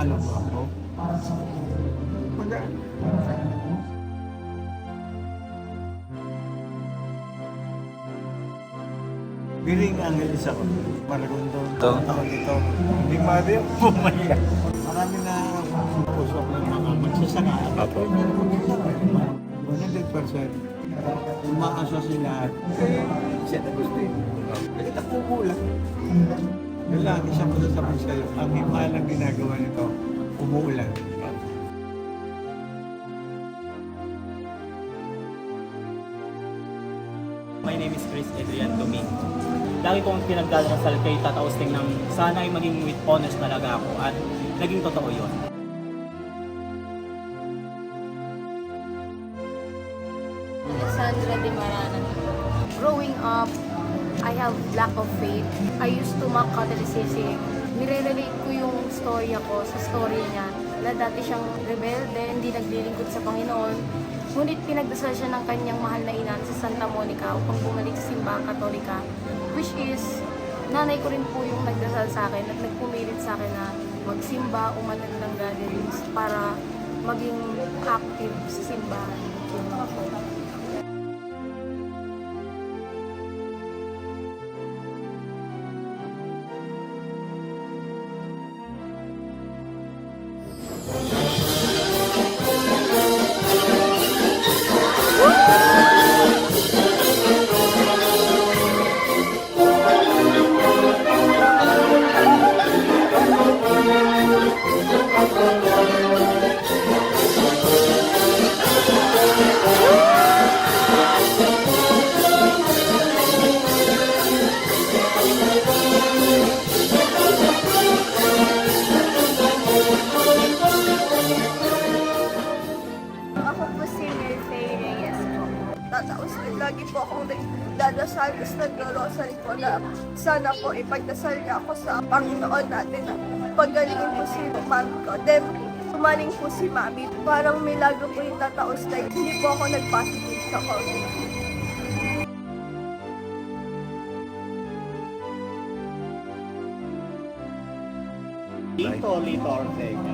kaluluwa mo. Pag, Biling Angeles ako, Maragondo. Ito. Ako dito. Hindi mali pumaya. Marami na pusok ng mga magsasaka. Apo. 100%. Umaasa sila at eh, siya na gusto yun. Kasi nakukulang. Yun lang, isang masasabi sa'yo. Ang himalang ginagawa nito, umuulan. My name is Chris Adrian Domingo. Lagi kong pinagdadasal kay Tata Austin ng sana ay maging with honest talaga ako at naging totoo yon. Sandra de Marana. Growing up, I have lack of faith. I used to mock Catholicism. Nire-relate ko yung story ko sa story niya na dati siyang rebelde, hindi naglilingkod sa Panginoon. Ngunit pinagdasal siya ng kanyang mahal na ina sa Santa Monica upang bumalik sa simbahang katolika. Which is, nanay ko rin po yung nagdasal sa akin at nagpumilit sa akin na magsimba, umanan ng gatherings para maging active sa simbahan. Ako po si Merfay Reyes po. Tataos din lagi po akong nagdadasal tapos nag-rosary po na sana po ipagdasal niya ako sa Panginoon natin na paggalingin po si mami ko. Then, tumaling po si mami. Parang milagro po yung tataos na hindi po ako nag-positive sa COVID. Dito, Lito Ortega.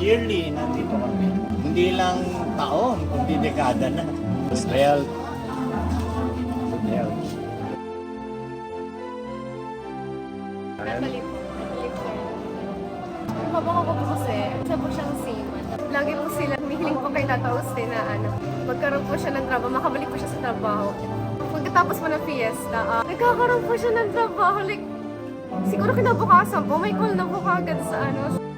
Yearly, nandito kami. Hindi lang taon, kundi dekada na. Health. Health. Natalie po. Ako po kasi, isa po siyang seaman. Lagi po sila, mihiling po kay Tata Austin na ano, magkaroon po siya ng trabaho, makabalik po siya sa trabaho. Pagkatapos po ng fiesta, ah, nagkakaroon po siya ng trabaho. Like, siguro kinabukasan po, may call na po kagad sa ano,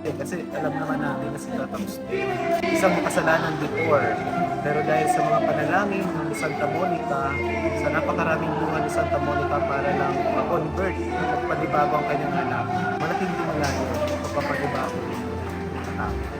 Eh, kasi alam naman natin na si Tata Agustin, isang makasalanan before. Pero dahil sa mga panalangin ng Santa Monica, sa napakaraming bunga ni Santa Monica para lang ma-convert at panibago ang kanyang anak, malaking dimala yun, pagpapanibago ng anak.